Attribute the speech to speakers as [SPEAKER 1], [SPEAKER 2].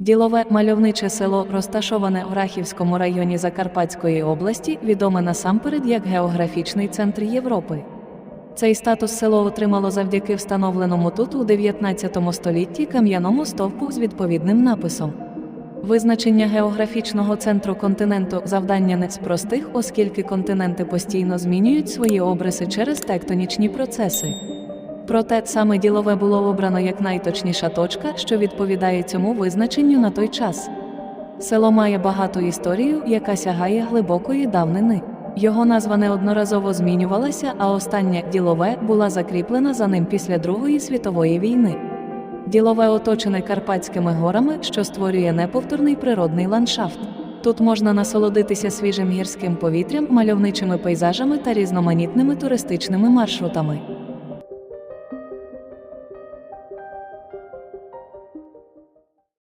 [SPEAKER 1] Ділове мальовниче село, розташоване в Рахівському районі Закарпатської області, відоме насамперед як географічний центр Європи. Цей статус село отримало завдяки встановленому тут у 19 столітті кам'яному стовпу з відповідним написом. Визначення географічного центру континенту завдання не з простих, оскільки континенти постійно змінюють свої обриси через тектонічні процеси. Проте саме ділове було обрано як найточніша точка, що відповідає цьому визначенню на той час. Село має багату історію, яка сягає глибокої давнини. Його назва неодноразово змінювалася, а остання ділове була закріплена за ним після Другої світової війни. Ділове оточене Карпатськими горами, що створює неповторний природний ландшафт. Тут можна насолодитися свіжим гірським повітрям, мальовничими пейзажами та різноманітними туристичними маршрутами.